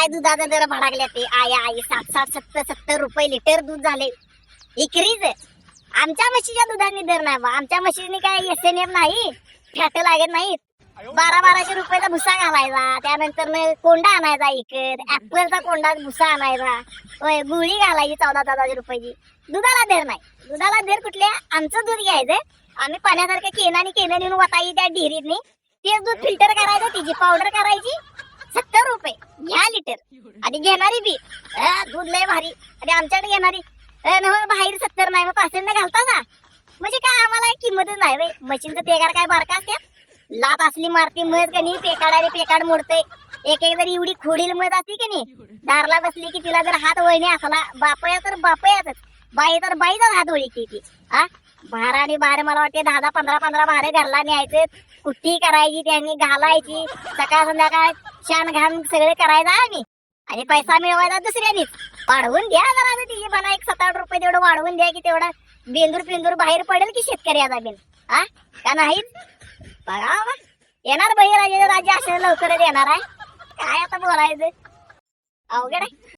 काय दुधाचा दर भडाकल्या ते. आई आई सात सात सत्तर सत्तर रुपये लिटर दूध झाले. इकरीच आमच्या म्हशीच्या दुधाने दर नाही बा. आमच्या म्हशीने काय एस एन एम नाही फॅट लागत नाहीत बारा बाराशे रुपयाचा भुसा घालायचा. त्यानंतर कोंडा आणायचा इकत. ऍपलचा कोंडा भुसा आणायचा. होय गुळी घालायची चौदा चौदाशे रुपयाची. दुधाला देर नाही. दुधाला देर कुठल्या? आमचं दूध घ्यायचं. आम्ही पाण्यासारखं केनाने केनं नेऊन वताई त्या डेअरीतनी. तेच दूध फिल्टर करायचं तिची पावडर करायची. आणि घेणारी बी. दूध लय भारी. आणि आमच्याकडे घेणारी. बाहेर सत्तर नाही मग पाचशे घालता का? म्हणजे काय आम्हाला किंमतच नाही बाई. मशीनचं पेगार काय बारका असते? लात असली मारती मध का नाही? आणि पेकाड मोडते एक एक जरी एवढी खोडील मध असली की नाही दारला बसली की तिला जर हात वळणे असला बापया तर बापयाच बाई तर बाईचाच हात वळीची ती. हा बारा आणि बारा मला वाटते दहा दहा पंधरा पंधरा भारे घरला न्यायचे कुट्टी करायची त्यांनी घालायची. सकाळ संध्याकाळ शान घाण सगळे करायचं आम्ही. आणि पैसा मिळवायचा दुसऱ्यानीच वाढवून द्या जरा तिची मला एक सात आठ रुपये तेवढं वाढवून द्या की तेवढा बेंदूर पिंदूर बाहेर पडेल की शेतकऱ्याचा बिन. हा का नाही बघा येणार बहिराजे राज्य असं लवकरच येणार आहे. काय आता बोलायचं? अवघड आहे.